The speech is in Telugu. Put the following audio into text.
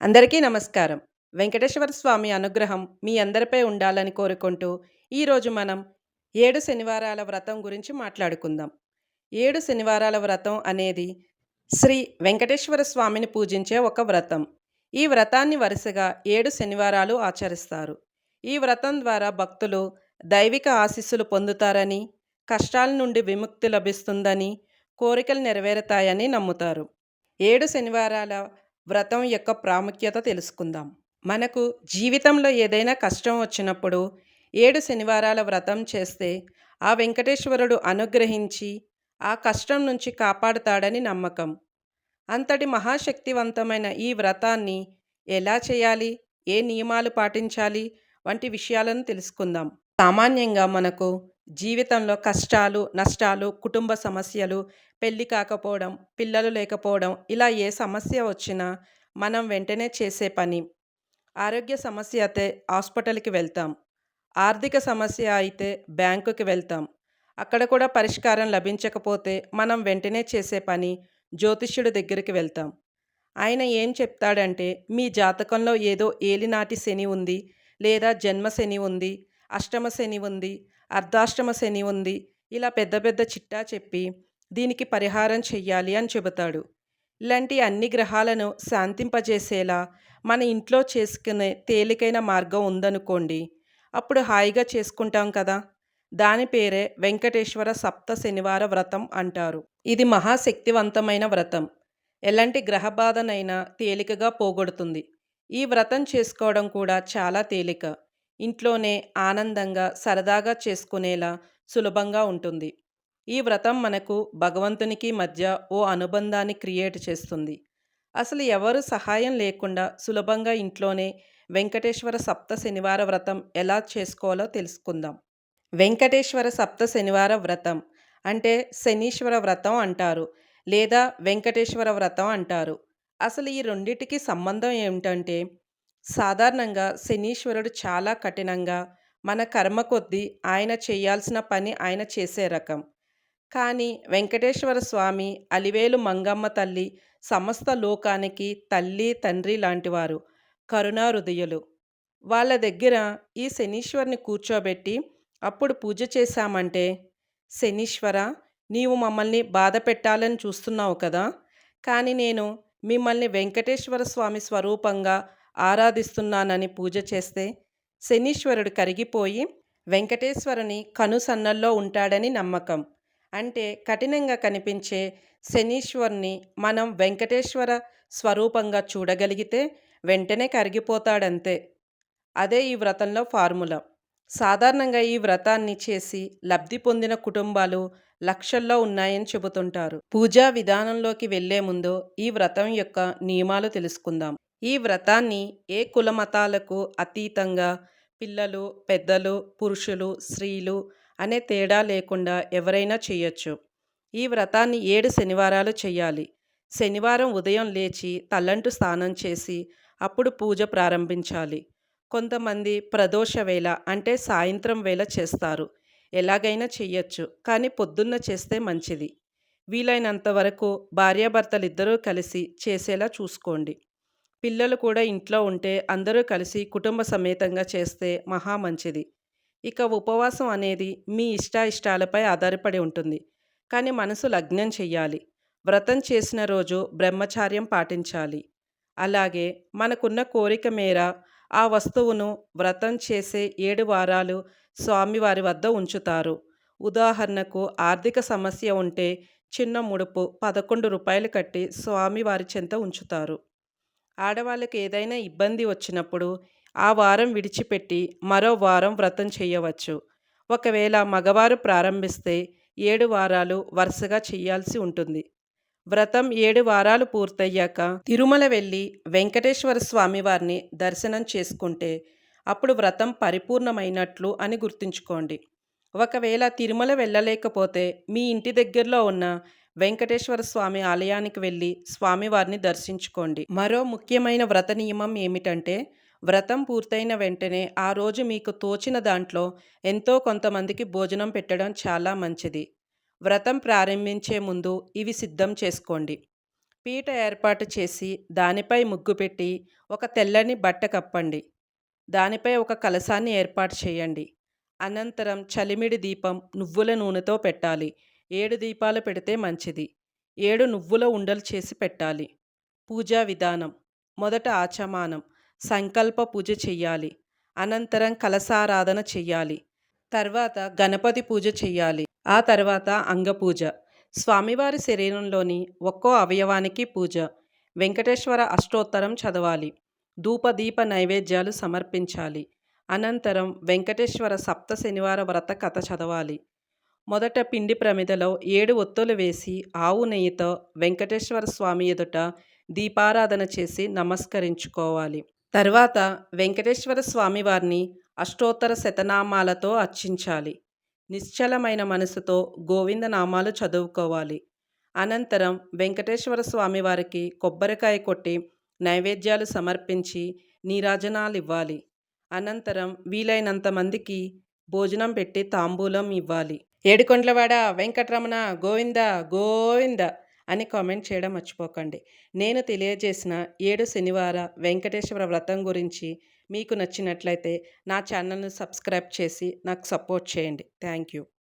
అందరికీ నమస్కారం. వెంకటేశ్వర స్వామి అనుగ్రహం మీ అందరిపై ఉండాలని కోరుకుంటూ ఈరోజు మనం ఏడు శనివారాల వ్రతం గురించి మాట్లాడుకుందాం. ఏడు శనివారాల వ్రతం అనేది శ్రీ వెంకటేశ్వర స్వామిని పూజించే ఒక వ్రతం. ఈ వ్రతాన్ని వరుసగా ఏడు శనివారాలు ఆచరిస్తారు. ఈ వ్రతం ద్వారా భక్తులు దైవిక ఆశీస్సులు పొందుతారని కష్టాల నుండి విముక్తి లభిస్తుందని కోరికలు నెరవేరుతాయని నమ్ముతారు. ఏడు శనివారాల వ్రతం యొక్క ప్రాముఖ్యత తెలుసుకుందాం. మనకు జీవితంలో ఏదైనా కష్టం వచ్చినప్పుడు ఏడు శనివారాల వ్రతం చేస్తే ఆ వెంకటేశ్వరుడు అనుగ్రహించి ఆ కష్టం నుంచి కాపాడుతాడని నమ్మకం. అంతటి మహాశక్తివంతమైన ఈ వ్రతాన్ని ఎలా చేయాలి? ఏ నియమాలు పాటించాలి? వంటి విషయాలను తెలుసుకుందాం. సామాన్యంగా మనకు జీవితంలో కష్టాలు నష్టాలు కుటుంబ సమస్యలు పెళ్ళి కాకపోవడం పిల్లలు లేకపోవడం ఇలా ఏ సమస్య వచ్చినా మనం వెంటనే చేసే పని. ఆరోగ్య సమస్య అయితే హాస్పిటల్కి వెళ్తాం. ఆర్థిక సమస్య అయితే బ్యాంకుకి వెళ్తాం. అక్కడ కూడా పరిష్కారం లభించకపోతే మనం వెంటనే చేసే పని జ్యోతిష్యుడి దగ్గరికి వెళ్తాం. ఆయన ఏం చెప్తాడంటే మీ జాతకంలో ఏదో ఏలినాటి శని ఉంది లేదా జన్మ శని ఉంది అష్టమ శని ఉంది అర్ధాష్టమ శని ఉంది. ఇలా పెద్ద పెద్ద చిట్టా చెప్పి దీనికి పరిహారం చెయ్యాలి అని చెబుతాడు. ఇలాంటి అన్ని గ్రహాలను శాంతింపజేసేలా మన ఇంట్లో చేసుకునే తేలికైన మార్గం ఉందనుకోండి అప్పుడు హాయిగా చేసుకుంటాం కదా. దాని పేరే వెంకటేశ్వర సప్త శనివార వ్రతం అంటారు. ఇది మహాశక్తివంతమైన వ్రతం. ఎలాంటి గ్రహబాధనైనా తేలికగా పోగొడుతుంది. ఈ వ్రతం చేసుకోవడం కూడా చాలా తేలిక. ఇంట్లోనే ఆనందంగా సరదాగా చేసుకునేలా సులభంగా ఉంటుంది. ఈ వ్రతం మనకు భగవంతునికి మధ్య ఓ అనుబంధాన్ని క్రియేట్ చేస్తుంది. అసలు ఎవరు సహాయం లేకుండా సులభంగా ఇంట్లోనే వెంకటేశ్వర సప్త శనివార వ్రతం ఎలా చేసుకోవాలో తెలుసుకుందాం. వెంకటేశ్వర సప్త శనివార వ్రతం అంటే శనీశ్వర వ్రతం అంటారు లేదా వెంకటేశ్వర వ్రతం అంటారు. అసలు ఈ రెండిటికి సంబంధం ఏమిటంటే సాధారణంగా శనీశ్వరుడు చాలా కఠినంగా మన కర్మ కొద్దీ ఆయన చేయాల్సిన పని ఆయన చేసే రకం. కానీ వెంకటేశ్వర స్వామి అలివేలు మంగమ్మ తల్లి సమస్త లోకానికి తల్లి తండ్రి లాంటివారు కరుణాహృదయులు వాళ్ళ దగ్గర ఈ శనీశ్వరుని కూర్చోబెట్టి అప్పుడు పూజ చేశామంటే శనీశ్వర నీవు మమ్మల్ని బాధ పెట్టాలని చూస్తున్నావు కదా కానీ నేను మిమ్మల్ని వెంకటేశ్వర స్వామి స్వరూపంగా ఆరాధిస్తున్నానని పూజ చేస్తే శనీశ్వరుడు కరిగిపోయి వెంకటేశ్వరుని కనుసన్నల్లో ఉంటాడని నమ్మకం. అంటే కఠినంగా కనిపించే శనీశ్వరుని మనం వెంకటేశ్వర స్వరూపంగా చూడగలిగితే వెంటనే కరిగిపోతాడంతే. అదే ఈ వ్రతంలో ఫార్ములా. సాధారణంగా ఈ వ్రతాన్ని చేసి లబ్ధి పొందిన కుటుంబాలు లక్షల్లో ఉన్నాయని చెబుతుంటారు. పూజా విధానంలోకి వెళ్ళే ముందు ఈ వ్రతం యొక్క నియమాలు తెలుసుకుందాం. ఈ వ్రతాన్ని ఏ కులమతాలకు అతీతంగా పిల్లలు పెద్దలు పురుషులు స్త్రీలు అనే తేడా లేకుండా ఎవరైనా చేయొచ్చు. ఈ వ్రతాన్ని ఏడు శనివారాలు చేయాలి. శనివారం ఉదయం లేచి తల్లంటు స్నానం చేసి అప్పుడు పూజ ప్రారంభించాలి. కొంతమంది ప్రదోష వేళ అంటే సాయంత్రం వేళ చేస్తారు. ఎలాగైనా చెయ్యొచ్చు కానీ పొద్దున్న చేస్తే మంచిది. వీలైనంత వరకు భార్యాభర్తలు ఇద్దరూ కలిసి చేసేలా చూసుకోండి. పిల్లలు కూడా ఇంట్లో ఉంటే అందరూ కలిసి కుటుంబ సమేతంగా చేస్తే మహా మంచిది. ఇక ఉపవాసం అనేది మీ ఇష్టాయిష్టాలపై ఆధారపడి ఉంటుంది. కానీ మనసు లగ్నం చెయ్యాలి. వ్రతం చేసిన రోజు బ్రహ్మచార్యం పాటించాలి. అలాగే మనకున్న కోరిక మేర ఆ వస్తువును వ్రతం చేసే ఏడు వారాలు స్వామివారి వద్ద ఉంచుతారు. ఉదాహరణకు ఆర్థిక సమస్య ఉంటే చిన్న ముడుపు పదకొండు రూపాయలు కట్టి స్వామివారి చెంత ఉంచుతారు. ఆడవాళ్ళకి ఏదైనా ఇబ్బంది వచ్చినప్పుడు ఆ వారం విడిచిపెట్టి మరో వారం వ్రతం చేయవచ్చు. ఒకవేళ మగవారు ప్రారంభిస్తే ఏడు వారాలు వరుసగా చేయాల్సి ఉంటుంది. వ్రతం ఏడు వారాలు పూర్తయ్యాక తిరుమల వెళ్ళి వెంకటేశ్వర స్వామి వారిని దర్శనం చేసుకుంటే అప్పుడు వ్రతం పరిపూర్ణమైనట్లు అని గుర్తుంచుకోండి. ఒకవేళ తిరుమల వెళ్ళలేకపోతే మీ ఇంటి దగ్గరలో ఉన్న వెంకటేశ్వర స్వామి ఆలయానికి వెళ్ళి స్వామివారిని దర్శించుకోండి. మరో ముఖ్యమైన వ్రత నియమం ఏమిటంటే వ్రతం పూర్తయిన వెంటనే ఆ రోజు మీకు తోచిన దాంట్లో ఎంతో కొంతమందికి భోజనం పెట్టడం చాలా మంచిది. వ్రతం ప్రారంభించే ముందు ఇవి సిద్ధం చేసుకోండి. పీట ఏర్పాటు చేసి దానిపై ముగ్గు పెట్టి ఒక తెల్లని బట్ట కప్పండి. దానిపై ఒక కలశాన్ని ఏర్పాటు చేయండి. అనంతరం చలిమిడి దీపం నువ్వుల నూనెతో పెట్టాలి. ఏడు దీపాలు పెడితే మంచిది. ఏడు నువ్వుల ఉండలు చేసి పెట్టాలి. పూజా విధానం. మొదట ఆచమానం. సంకల్ప పూజ చెయ్యాలి. అనంతరం కలసారాధన చెయ్యాలి. తర్వాత గణపతి పూజ చెయ్యాలి. ఆ తర్వాత అంగపూజ. స్వామివారి శరీరంలోని ఒక్కో అవయవానికి పూజ. వెంకటేశ్వర అష్టోత్తరం చదవాలి. ధూపదీప నైవేద్యాలు సమర్పించాలి. అనంతరం వెంకటేశ్వర సప్త శనివార వ్రత కథ చదవాలి. మొదట పిండి ప్రమిదలో ఏడు ఒత్తులు వేసి ఆవు నెయ్యితో వెంకటేశ్వర స్వామి ఎదుట దీపారాధన చేసి నమస్కరించుకోవాలి. తర్వాత వెంకటేశ్వర స్వామివారిని అష్టోత్తర శతనామాలతో అర్చించాలి. నిశ్చలమైన మనసుతో గోవింద నామాలు చదువుకోవాలి. అనంతరం వెంకటేశ్వర స్వామివారికి కొబ్బరికాయ కొట్టి నైవేద్యాలు సమర్పించి నీరాజనాలు ఇవ్వాలి అనంతరం వీలైనంత మందికి భోజనం పెట్టి తాంబూలం ఇవ్వాలి. ఏడుకొండ్లవాడ వెంకటరమణ గోవింద గోవింద అని కామెంట్ చేయడం మర్చిపోకండి. నేను తెలియజేసిన ఏడు శనివార వెంకటేశ్వర వ్రతం గురించి మీకు నచ్చినట్లయితే నా ఛానల్ను సబ్స్క్రైబ్ చేసి నాకు సపోర్ట్ చేయండి. Thank you.